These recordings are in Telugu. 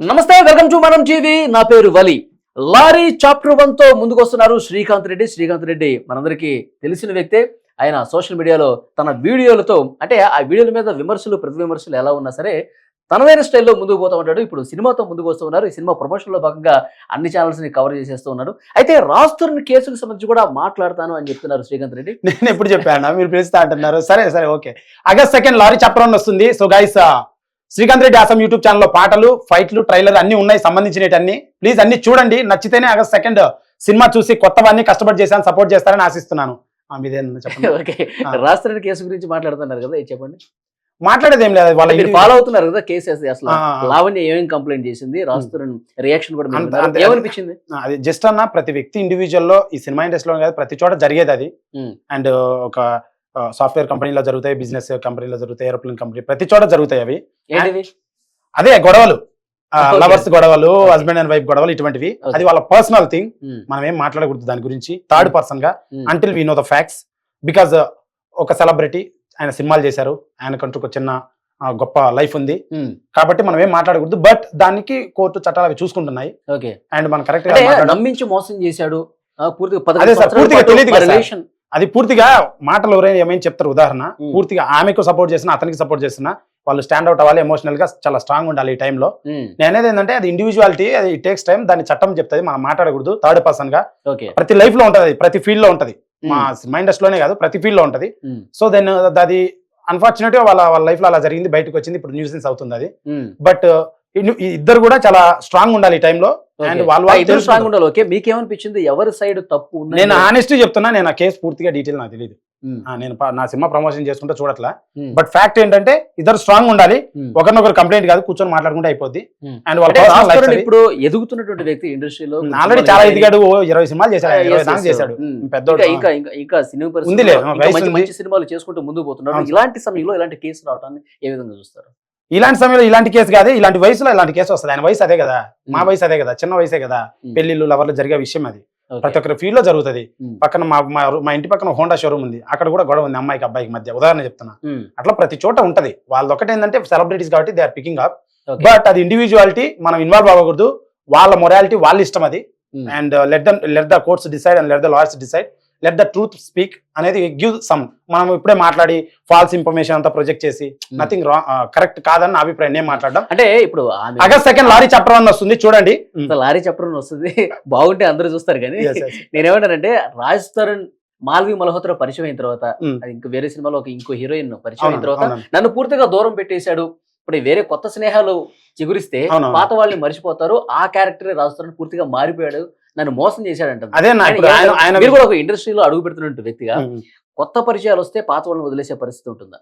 నమస్తే వెల్కమ్ టు మనం టీవీ. నా పేరు వలి. లారీ చాప్టర్ వన్తో ముందుకొస్తున్నారు శ్రీకాంత్ రెడ్డి. శ్రీకాంత్ రెడ్డి మనందరికీ తెలిసిన వ్యక్తే. ఆయన సోషల్ మీడియాలో తన వీడియోలతో అంటే ఆ వీడియోల మీద విమర్శలు ప్రతి విమర్శలు ఎలా ఉన్నా సరే తనదైన స్టైల్లో ముందుకు పోతూ ఉంటాడు. ఇప్పుడు సినిమాతో ముందుకు వస్తూ ఉన్నారు. ఈ సినిమా ప్రమోషన్లో భాగంగా అన్ని ఛానల్స్ని కవర్ చేసేస్తూ ఉన్నాడు. అయితే రాస్తున్న కేసుకు సంబంధించి కూడా మాట్లాడతాను అని చెప్తున్నారు శ్రీకాంత్ రెడ్డి. నేను ఎప్పుడు చెప్పాను? మీరు పిలుస్తా అంటున్నారు. సరే సరే okay. August second lorry chapter వస్తుంది. So guys Srikanth Reddy awesome YouTube ఛానల్లో పాటలు ఫైట్లు ట్రైలర్ అన్ని ఉన్నాయి సంబంధించినవి అన్ని ప్లీజ్ అన్ని చూడండి. నచ్చితేనే ఆగస్ట్ సెకండ్ సినిమా చూసి కొత్తవన్నీ కష్టపడి చేశాను సపోర్ట్ చేస్తారని ఆశిస్తున్నాను. ఓకే. కేసు గురించి మాట్లాడుతున్నారు కదా చెప్పండి. మాట్లాడేది ఏం లేదు వాళ్ళ ఫాలో అవుతున్నారు కదా కేసు అసలు. లావణ్య ఏమేం కంప్లైంట్ చేసింది రాస్తున్న రియాక్షన్ కూడా. ఏమనిపించింది? అది జస్ట్ అన్న ప్రతి వ్యక్తి ఇండివిజువల్లో ఈ సినిమా ఇండస్ట్రీలో కాదు ప్రతి చోట జరిగేది అది. అండ్ ఒక సాఫ్ట్వేర్ కంపెనీలో జరుగుతాయి బిజినెస్ కంపెనీలో జరుగుతాయి ఏరోప్లేన్ కంపెనీ ప్రతి చోట జరుగుతాయి అవి. అదే గొడవలు. లవర్స్ గొడవలు. హస్బెండ్ అండ్ వైఫ్ గొడవలు ఇటువంటివి. అది వాళ్ళ పర్సనల్ థింగ్ ఉమ్, మనం ఏం మాట్లాడకూడదు దాని గురించి. థర్డ్ పర్సన్గా ఉమ్, until we know the facts because ఒక సెలబ్రిటీ ఆయన సినిమాలు చేశారు. ఆయనకంటూ ఒక చిన్న గొప్ప లైఫ్ ఉంది. ఉమ్, కాబట్టి మనం ఏం మాట్లాడకూడదు. బట్ దానికి కోర్టు చట్టాలు అవి చూసుకుంటున్నాయి. ఓకే అండ్ మనం కరెక్ట్గా నమ్మించి మోసం చేశాడు. పూర్తిగా అదే పూర్తిగా మాటలు ఎవరైనా ఏమైనా చెప్తారు? ఉదాహరణ. పూర్తిగా ఆమెకు సపోర్ట్ చేసిన అతనికి సపోర్ట్ చేసిన వాళ్ళు స్టాండ్ అవుట్ అవ్వాలి ఎమోషనల్గా చాలా స్ట్రాంగ్ ఉండాలి ఈ టైంలో ఉమ్, నేను అనేది ఏంటంటే అది ఇండివిజువాలిటీ అది టేక్స్ టైం దాని చట్టం చెప్తుంది మనం మాట్లాడకూడదు థర్డ్ పర్సన్గా. ఓకే. ప్రతి లైఫ్లో ఉంటది ప్రతి ఫీల్డ్లో ఉంటది. మా సినిమా ఇండస్ట్రీలోనే కాదు ప్రతి ఫీల్డ్లో ఉంటది. సో దెన్ అది అన్ఫార్చునేట్గా వాళ్ళ వాళ్ళ లైఫ్లో అలా జరిగింది బయటకు వచ్చింది ఇప్పుడు న్యూసెన్స్ అవుతుంది అది. బట్ ఇద్దరు కూడా చాలా స్ట్రాంగ్ ఉండాలి ఈ టైంలో. అండ్ వాళ్ళు ఇద్దరు. స్ట్రాంగ్ ఉండాలి. ఓకే మీకేమనిపించింది? ఎవరి సైడ్ తప్పు నేను ఆనెస్ట్ చెప్తున్నా నేను ఆ కేసు పూర్తిగా డీటెయిల్ నాకు తెలియదు ఉమ్, నేను నా సినిమా ప్రమోషన్ చేసుకుంటే చూడట్లా. బట్ ఫ్యాక్ట్ ఏంటంటే ఇద్దరు స్ట్రాంగ్ ఉండాలి. ఉమ్. ఒకరినొకరు కంప్లైంట్ కాదు కూర్చొని మాట్లాడుకుంటే అయిపోద్ది. అండ్ వాళ్ళ. ఇప్పుడు ఎదుగుతున్నటువంటి వ్యక్తి ఇండస్ట్రీలో ఆల్రెడీ చాలా ఎదిగాడు ఇరవై సినిమాలు చేశాడు ఆయన, ఇరవై చేశాడు. పెద్దోడు. ఇంకా ఇంకా ఇంకా సినిమా మంచి సినిమాలు చేసుకుంటూ ముందుకు పోతున్నాడు. అవును. ఇలాంటి సమయంలో ఇలాంటి కేసు రావడాన్ని ఏ విధంగా చూస్తారు? ఇలాంటి సమయంలో ఇలాంటి కేసు కాదు ఇలాంటి వయసులో ఇలాంటి కేసు వస్తుంది. ఆయన వయసు అదే కదా. మా. వయసు అదే కదా. చిన్న వయసే కదా. పెళ్ళిళ్ళు లవర్లు జరిగే విషయం అది. ప్రతి ఒక్కరి ఫీల్డ్లో జరుగుతుంది. పక్కన మా మా ఇంటి పక్కన హోండా షోరూమ్ ఉంది. అక్కడ కూడా గొడవ ఉంది అమ్మాయికి అబ్బాయికి మధ్య. ఉదాహరణ చెప్తున్నా. అట్లా ప్రతి చోట ఉంటది. వాళ్ళది ఒకటి ఏంటంటే సెలబ్రిటీస్ కాబట్టి they are picking up. But అది ఇండివిజువాలిటీ మనం ఇన్వాల్వ్ అవ్వకూడదు. వాళ్ళ మొరాలిటీ వాళ్ళ ఇష్టం అది. And let the let the courts decide and let the lawyers decide let the truth speak అనేది గివ్ సమ్ మనం ఇప్పుడే మాట్లాడి ఫాల్స్ ఇన్ఫర్మేషన్ అంతా ప్రొజెక్ట్ చేసి నథింగ్ రాంగ్ కరెక్ట్ కాదని అభిప్రాయం నేను మాట్లాడడం. అంటే ఇప్పుడు August second lorry chapter one వస్తుంది చూడండి. లారీ చెప్పడం వస్తుంది. బాగుంటే అందరూ చూస్తారు కానీ. నేనేమంటానంటే రాజ్ తరుణ్ మాల్వి మల్హోత్రా పరిచయం అయిన తర్వాత Mm. అది ఇంకా వేరే సినిమాలో ఒక ఇంకో హీరోయిన్ పరిచయం అయిన తర్వాత. నన్ను పూర్తిగా దూరం పెట్టేశాడు. ఇప్పుడు వేరే కొత్త స్నేహాలు చిగురిస్తే. పాత వాళ్ళని మర్చిపోతారు ఆ క్యారెక్టర్ రాజ్ తరుణ్ పూర్తిగా మారిపోయాడు నన్ను మోసం చేశాడంట. అదే మీరు కూడా ఒక ఇండస్ట్రీలో అడుగు పెడుతున్నట్టు వ్యక్తిగా. కొత్త పరిచయాలు వస్తే పాత వాళ్ళని వదిలేసే పరిస్థితి ఉంటుందా?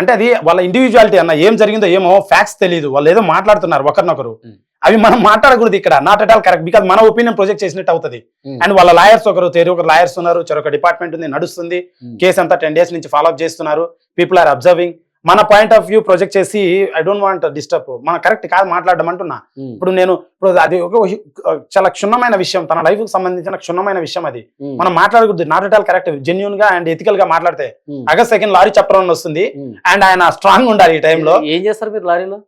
అంటే అది వాళ్ళ ఇండివిజువాలిటీ అన్న ఏం జరిగిందో ఏమో ఫ్యాక్ట్స్ తెలియదు వాళ్ళు ఏదో మాట్లాడుతున్నారు ఒకరినొకరు. అవి మనం మాట్లాడకూడదు ఇక్కడ. Not at all correct because మన ఒపీనియన్ ప్రొజెక్ట్ చేసినట్టు అవుతుంది. అండ్ వాళ్ళ లాయర్స్ ఒకరు ఒక లాయర్స్ ఉన్నారు. చెరొక డిపార్ట్మెంట్ ఉంది నడుస్తుంది. కేసు అంతా టెన్ డేస్ నుంచి ఫాలో అప్ చేస్తున్నారు. పీపుల్ ఆర్ అబ్జర్వింగ్ మన పాయింట్ ఆఫ్ వ్యూ ప్రొజెక్ట్ చేసి ఐ డోంట్ వాంట్ డిస్టర్బ్ మన కరెక్ట్ కాదు మాట్లాడడం అంటున్నా ఇప్పుడు నేను ఇప్పుడు అది ఒక చాలా క్షుణ్ణమైన విషయం తన లైఫ్కి సంబంధించిన క్షుణ్ణమైన విషయం అది. మనం మాట్లాడకూడదు నాట్ అట్ ఆల్ కరెక్ట్ జెన్యున్గా అండ్ ఎథికల్గా మాట్లాడితే August second lorry chapter one వస్తుంది. అండ్ ఆయన స్ట్రాంగ్ ఉండాలి ఈ టైంలో ఏం చేస్తారు మీరు లారీలో?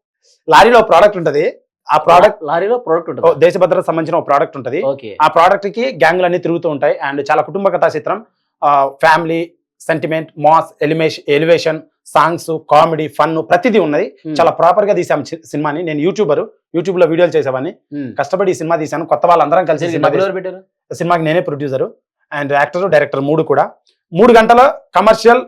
లారీలో ప్రోడక్ట్ ఉంటది. ఆ ప్రోడక్ట్ లారీలో ప్రొడక్ట్ ఉంటుంది. దేశ భద్రత సంబంధించిన ఒక ప్రోడక్ట్ ఉంటది. ఆ ప్రోడక్ట్కి గ్యాంగ్లు అన్ని తిరుగుతూ ఉంటాయి. అండ్ చాలా కుటుంబ కథా చిత్రం family sentiment mass elimination elevation songs comedy fun ప్రతిదీ ఉన్నది. చాలా ప్రాపర్గా తీసాం సినిమాని. నేను యూట్యూబర్. యూట్యూబ్లో వీడియోలు చేసేవాడిని ఉమ్. కష్టపడి ఈ సినిమా తీశాను. కొత్త వాళ్ళందరం కలిసి సినిమాకి నేనే ప్రొడ్యూసర్. అండ్ యాక్టర్ డైరెక్టర్ మూడు కూడా. మూడు గంటల కమర్షియల్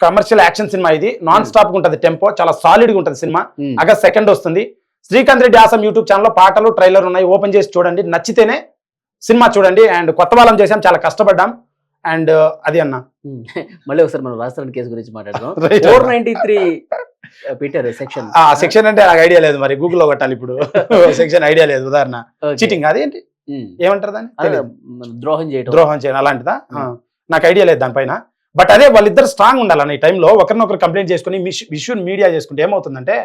కమర్షియల్ యాక్షన్ సినిమా ఇది. నాన్. స్టాప్ ఉంటుంది టెంపో. చాలా సాలిడ్గా ఉంటుంది సినిమా. ఆగస్ట్ సెకండ్ వస్తుంది. శ్రీకాంత్ రెడ్డి ఆసం యూట్యూబ్ ఛానల్లో పాటలు ట్రైలర్ ఉన్నాయి. ఓపెన్ చేసి చూడండి. నచ్చితేనే సినిమా చూడండి. అండ్ కొత్త వాళ్ళం చేసాం చాలా కష్టపడ్డాం. అండ్ అది అన్న. మళ్ళీ ఒకసారి మనం రాష్ట్రం కేసు గురించి మాట్లాడదాం. Right. ఫోర్ నైన్టీ త్రీ పెట్టారు సెక్షన్ ఆ సెక్షన్ అంటే నాకు ఐడియా లేదు మరి. గూగుల్లో కొట్టాలి ఇప్పుడు. సెక్షన్ ఐడియా లేదు ఉదాహరణ. చీటింగ్ అదేంటి? ఏమంటారు దాన్ని. ద్రోహం చేయడం ద్రోహం చేయడం అలాంటిదా. నాకు ఐడియా లేదు దానిపైన. బట్ అదే వాళ్ళిద్దరు స్ట్రాంగ్ ఉండాలన్న ఈ టైంలో ఒకరినొకరు కంప్లైంట్ చేసుకుని విష్యూని మీడియా చేసుకుంటే ఏమవుతుందంటే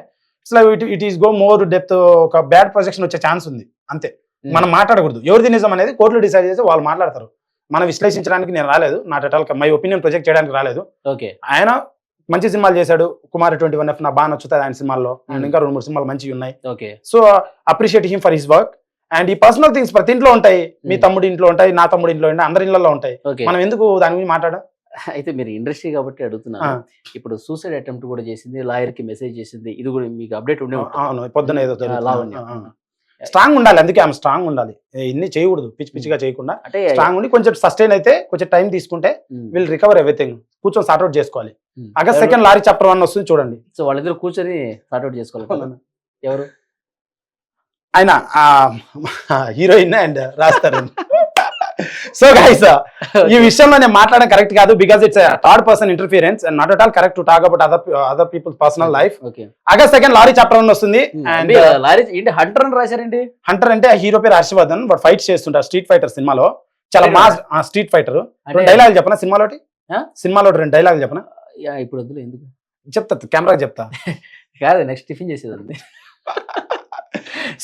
ఇట్లా it it is go more depth ఒక బ్యాడ్ ప్రొజెక్షన్ వచ్చే ఛాన్స్ ఉంది. అంతే. మనం మాట్లాడకూడదు. ఎవరిది నిజం అనేది కోర్టులో డిసైడ్ చేసి వాళ్ళు మాట్లాడతారు. మనం విశ్లేషించడానికి నేను రాలేదు. నా టోటల్ మై ఒపీనియన్ ప్రొజెక్ట్ చేయడానికి రాలేదు. ఓకే. ఆయన మంచి సినిమాలు చేశాడు. కుమార్ ట్వంటీ వన్ ఎఫ్ నాకు బాగా నచ్చుతుంది ఆయన సినిమాల్లో. And Hmm. ఇంకా రెండు మూడు సినిమాలు మంచివి ఉన్నాయి. Okay. So appreciate him for his work and ఈ పర్సనల్ థింగ్స్ ప్రతి ఇంట్లో ఉంటాయి. మీ Hmm. తమ్ముడి ఇంట్లో ఉంటాయి. నా తమ్ముడి ఇంట్లో ఉంటాయి. అందరి ఇళ్ళలో ఉంటాయి. మనం ఎందుకు దాని గురించి మాట్లాడడం అయితే మీరు ఇండస్ట్రీ కాబట్టి అడుగుతున్నాను. ఆ. ఇప్పుడు సూసైడ్ అటెంప్ట్ కూడా చేసింది లాయర్కి మెసేజ్ చేసింది. ఇది కూడా మీకు అప్డేట్ ఉండే. అవును. పొద్దున ఏదో లావణ్య. స్ట్రాంగ్ ఉండాలి అందుకే ఆమె స్ట్రాంగ్ ఉండాలి. ఇన్ని చేయకూడదు పిచ్చి పిచ్చిగా చేయకుండా. స్ట్రాంగ్ ఉండి కొంచెం సస్టైన్ అయితే కొంచెం టైం తీసుకుంటే విల్ రికవర్ ఎవ్రీథింగ్ కూర్చొని సార్ట్అవుట్ చేసుకోవాలి. ఆగస్ట్ ఎవరు- సెకండ్ లారీ చాప్టర్ వన్ వస్తుంది చూడండి. సో వాళ్ళిద్దరు కూర్చొని సార్ట్అవుట్ చేసుకోవాలి ఎవరు? ఆయన హీరోయిన్ అండ్ రాస్తారు సో గైస్ ఈ విషయంలో నేను మాట్లాడడం కరెక్ట్ కాదు because it's third person interference and not at all correct to talk about other other people personal life August second lorry chapter one వస్తుంది. అండ్ లారీ ఏంటి హంటర్ అని రాశారండి హంటర్ అంటే ఆ హీరో పేరు హర్షవర్ధన్. బట్ ఫైట్ చేస్తుంటారు స్ట్రీట్ ఫైటర్ సినిమాలో. చాలా మాస్ స్ట్రీట్ ఫైటర్ రెండు డైలాగులు చెప్పనా సినిమాలోటి? ఆ? సినిమాలో రెండు డైలాగులు చెప్పనా? ఇప్పుడు వద్దులే ఎందుకు? చెప్తా కెమెరా చెప్తా. కాదు నెక్స్ట్ టిఫిన్ చేసేది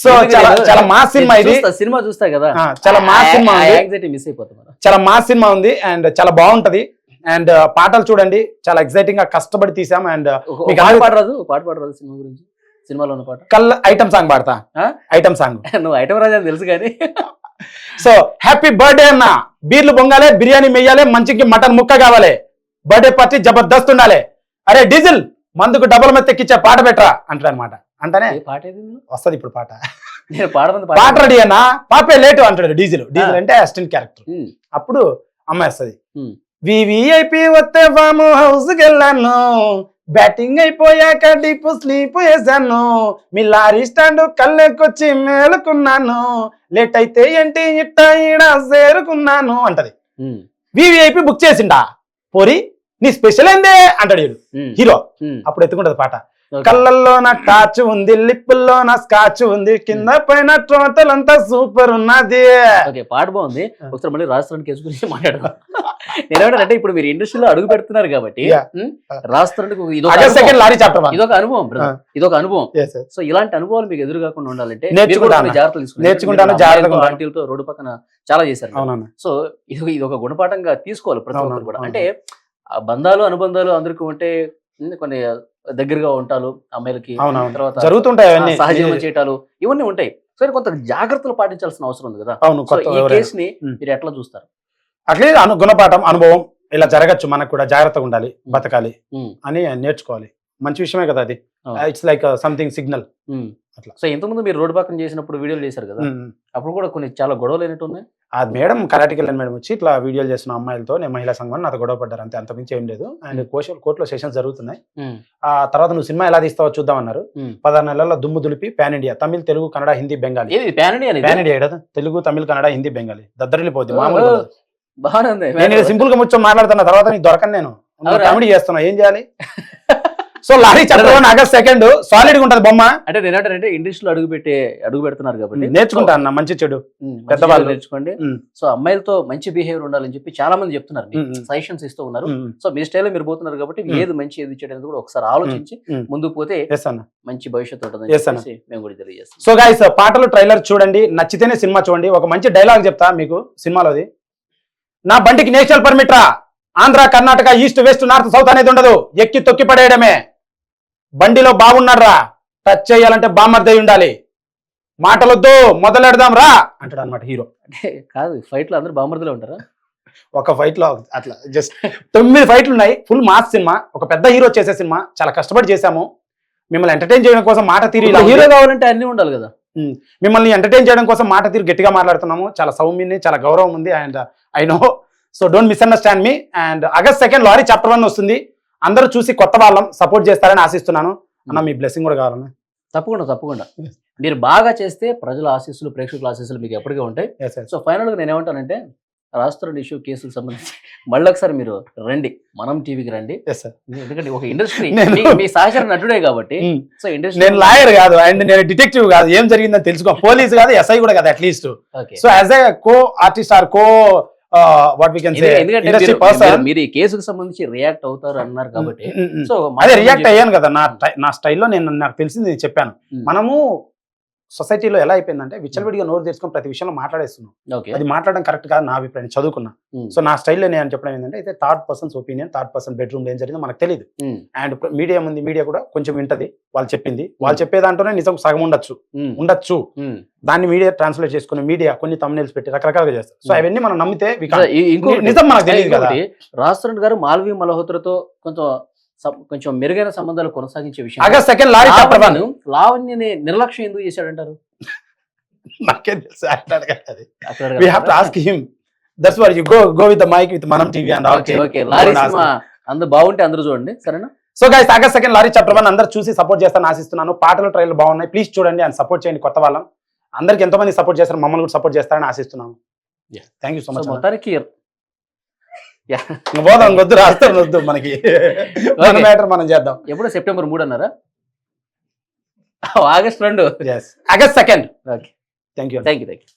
సో చాలా చాలా మాస్ సినిమా ఇది. సినిమా చూస్తా కదా. చాలా మాస్ సినిమా మిస్ అయిపోతున్నా చాలా మాస్ సినిమా ఉంది అండ్ చాలా బాగుంటది. అండ్ పాటలు చూడండి. చాలా ఎక్సైటింగ్గా కష్టపడి తీసాం అండ్ పాట ఒక పాట పాడరాదు సినిమా గురించి. సినిమాలో ఉన్న పాట. కల్ ఐటమ్ సాంగ్ పాడతా? Item song. నువ్వు ఐటమ్ రాజా తెలుసు కానీ. సో హ్యాపీ బర్త్డే అన్న. బీర్లు పొంగాలే బిర్యానీ మెయ్యాలి మంచికి మటన్ ముక్క కావాలి. బర్త్డే పార్టీ జబర్దస్త్ ఉండాలి. అరే డీజిల్ మందుకు డబుల్ మెత్తెక్కిచ్చే పాట పెట్టరా అంటాడు అనమాట అంటానే పాట? వస్తది ఇప్పుడు పాట. నేను పాడమంది పాట రెడీ అన్న? పాపే లేటు అంటాడు డీజిల్. డీజిల్ అంటే అసిస్టెంట్ క్యారెక్టర్ అప్పుడు అమ్మాయి వస్తుంది. వివిఐపి వస్తే ఫామ్ హౌస్ వెళ్ళాను. బ్యాటింగ్ అయిపోయాక డీప్ స్లీప్ వేసాను మీ లారీ స్టాండ్ కళ్ళెకొచ్చి మేలుకున్నాను. లేట్ అయితే ఏంటి? ఇట్ట ఈడ చేరుకున్నాను అంటది. వివిఐపి బుక్ చేసిండా? పోరి నీ స్పెషల్ ఏందే? అంటాడు హీరో. అప్పుడు ఎత్తుకుంటది పాట. కళ్ళల్లో నా టాచ్ ఉంది లిప్పుల్లో నా స్కాచ్ ఉంది కింద పైన టోటల్ అంతా సూపర్ ఉన్నది. ఓకే పాట బాగుంది. ఒకసారి మళ్ళీ రాష్ట్రాన్ని కేసు గురించి మాట్లాడదాం. నేనేమంటానంటే ఇప్పుడు మీరు ఇండస్ట్రీలో అడుగు పెడుతున్నారు కాబట్టి రాష్ట్రానికి ఇదొక అనుభవం. సెకండ్ లారీ చాప్టర్ వన్ ఇదొక అనుభవం. సో ఇలాంటి అనుభవాలు మీకు ఎదురు కాకుండా ఉండాలంటే జాగ్రత్తలు. ఆంటీలతో రోడ్డు పక్కన చాలా చేశారు. సో ఇది ఇది ఒక గుణపాఠంగా తీసుకోవాలి ప్రతి ఒక్కరు కూడా. అంటే ఆ బంధాలు అనుబంధాలు అందరికీ ఉంటే కొన్ని దగ్గరగా ఉంటారు అమ్మాయిలకి తర్వాత జరుగుతుంటాయి సహజీవనం చేయటాలు ఇవన్నీ ఉంటాయి సో కొంత జాగ్రత్తలు పాటించాల్సిన అవసరం ఉంది కదా అవును సో ఈ ఎవరైనా. కేస్ని ఉమ్. మీరు ఎట్లా చూస్తారు అట్లే అను గుణపాఠం అనుభవం ఇలా జరగచ్చు మనకు కూడా జాగ్రత్తగా ఉండాలి. బతకాలి. అని నేర్చుకోవాలి మంచి విషయమే కదా అది. It's like something signal. అట్లా. సో ఇంతకుముందు మీరు రోడ్డు పక్కన చేసినప్పుడు వీడియోలు చేశారు కదా అప్పుడు కూడా కొన్ని చాలా గొడవలు అయినట్టు ఉన్నాయి ఆ మేడం కరాటికి వెళ్ళిన మేడం వచ్చి ఇట్లా వీడియోలు చేస్తున్న అమ్మాయిలతో నేను మహిళా సంఘం నాతో గొడవ పడ్డారు అంతే అంతమించి ఏం లేదు అండ్. కోర్టు కోర్టులో సెషన్స్ జరుగుతున్నాయి. ఆ తర్వాత నువ్వు సినిమా ఎలా తీస్తావో చూద్దామన్నారు ఉమ్. పదహారు నెలల్లో దుమ్ము దులిపి pan India Tamil Telugu Kannada Hindi Bengali pan India కదా తెలుగు తమిళ్ కన్నడ హిందీ బెంగాలీ దద్దరిల్లిపోద్ది. ఉండదు. బాగానే సింపుల్గా ముచ్చో మాట్లాడుతున్న తర్వాత నీకు దొరకను నేను? కామెడీ చేస్తున్నా ఏం చేయాలి సో లారీ చక్రం ఆగస్ట్ సెకండ్ సాలిడ్గా ఉంటది బొమ్మ. అంటే నేనంటానంటే ఇండస్ట్రీలో అడుగు పెట్టే అడుగు పెడుతున్నారు కాబట్టి. నేర్చుకుంటా అన్న మంచి చెడు. పెద్దవాళ్ళు. నేర్చుకోండి. సో అమ్మాయిలతో మంచి బిహేవియర్ ఉండాలని చెప్పి చాలా మంది చెప్తున్నారు. సజెషన్స్ ఇస్తూ ఉన్నారు. సో మీ స్టైల్లో మీరు పోతున్నారు కాబట్టి. ఏది మంచి ఏది చెడు అనేది కూడా ఒకసారి ఆలోచించి. ముందుకు పోతే మంచి భవిష్యత్తు ఉంటుందని. చెప్పేసి మేము కూడా తెలియజేస్తాం సో గైస్ పాటలు ట్రైలర్ చూడండి. నచ్చితేనే సినిమా చూడండి. ఒక మంచి డైలాగ్ చెప్తా మీకు సినిమాలోది. నా బండికి నేషనల్ పర్మిట్ రా. Andhra Karnataka east west north south అనేది ఉండదు. ఎక్కి తొక్కి పడేయడమే. బండిలో బాగున్నాడ్రా టచ్ చేయాలంటే బామర్దై ఉండాలి. మాటలొద్దు మొదలెడదాం రా అంటాడు అనమాట హీరో. అంటే కాదు ఫైట్లో అందరూ బామర్దులో ఉంటారా? ఒక ఫైట్లో అట్లా జస్ట్ తొమ్మిది ఫైట్లు ఉన్నాయి. ఫుల్ మాస్ సినిమా ఒక పెద్ద హీరో చేసే సినిమా చాలా కష్టపడి చేశాము. మిమ్మల్ని ఎంటర్టైన్ చేయడం కోసం మాట తీరు హీరో. కావాలంటే అన్ని ఉండాలి కదా. మిమ్మల్ని ఎంటర్టైన్ చేయడం కోసం మాట తీరు గట్టిగా మాట్లాడుతున్నాము. చాలా సౌమ్యాన్ని చాలా గౌరవం ఉంది. And I know so don't misunderstand me and August second lorry chapter one వస్తుంది. అందరూ చూసి కొత్త వాళ్ళం సపోర్ట్ చేస్తారని ఆశిస్తున్నాను. అన్న మీ బ్లెస్సింగ్ కూడా కావాలన్నా. తప్పకుండా తప్పకుండా. మీరు బాగా చేస్తే ప్రజల ఆశీస్సులు ప్రేక్షకుల ఆశీస్సులు మీకు ఎప్పటికీ ఉంటాయి. సో ఫైనల్గా నేను ఏమంటానంటే రాష్ట్ర ఇష్యూ కేసులకు సంబంధించి మళ్ళీ ఒకసారి మీరు రండి. మనం టీవీకి రండి. ఎందుకంటే ఒక ఇండస్ట్రీ మీ సహచర నటుడే కాబట్టి. సో ఇండస్ట్రీ నేను లాయర్ కాదు అండ్ నేను డిటెక్టివ్ కాదు. ఏం జరిగిందని తెలుసుకో. పోలీస్ కాదు ఎస్ఐ కూడా కాదు at least so as a co artist or co what we can say ఎందుకంటే ఇండస్ట్రీ మీరు- పర్సన్ మీరు- మీరు ఈ కేసుకు సంబంధించి రియాక్ట్ అవుతారు అన్నారు కాబట్టి. సో అదే రియాక్ట్ అయ్యాను కదా నా నా స్టైల్లో నేను నాకు తెలిసింది నేను చెప్పాను. మనము సొసైటీలో ఎలా అయిపోయిందంటే విచ్చలవిడిగా నోరు తెచ్చుకొని ప్రతి విషయంలో మాట్లాడేస్తున్నాం. అది మాట్లాడడం కరెక్ట్ కాదు నా అభిప్రాయం చదువుకున్నా. సో నా స్టైల్లో నేను చెప్పడం ఏంటంటే అయితే third persons opinion third person bedroom ఏం జరిగిందో మనకు తెలియదు అండ్ మీడియా ఉంది మీడియా కూడా కొంచెం వింటది వాళ్ళు చెప్పింది. వాళ్ళు. చెప్పే దాంట్లోనే నిజం సగం ఉండొచ్చు. ఉండొచ్చు. దాన్ని మీడియా ట్రాన్స్లేట్ చేసుకుని మీడియా కొన్ని తమ్నేల్స్ పెట్టి రకరకాలుగా చేస్తారు. సో. అవన్నీ మనం నమ్మితే నిజం మనకు తెలియదు కదా. గారు మాల్వీ మల్హోత్రతో కొంచెం కొంచెం మెరుగైన సంబంధాలు కొనసాగించే విషయం. August second lorry one. లావణ్యను- నిర్లక్ష్యం ఎందుకు చేశాడంటారు? నాకేం తెలుసు అక్కడ go go with the mic with మనం TV and okay okay lorry cinema అందరు బాగుంటే అందరూ చూడండి సరేనా? So guys August second lorry chapter one అందరూ చూసి సపోర్ట్ చేస్తాను ఆశిస్తున్నాను. పాటలు ట్రైల్ బాగున్నాయి. ప్లీజ్ చూడండి అండ్ సపోర్ట్ చేయండి కొత్త వాళ్ళం. అందరికి ఎంతో మంది సపోర్ట్ చేస్తారు మమ్మల్ని కూడా సపోర్ట్ చేస్తారని ఆశిస్తున్నాను. Thank you so so much మొత్తానికి పోదాం వద్దు రాస్తారు వద్దు మనకి. మన. మ్యాటర్ మనం చేద్దాం. ఎప్పుడు సెప్టెంబర్ మూడు అన్నారా? ఆగస్ట్ రెండు. August second. Okay thank you thank you thank you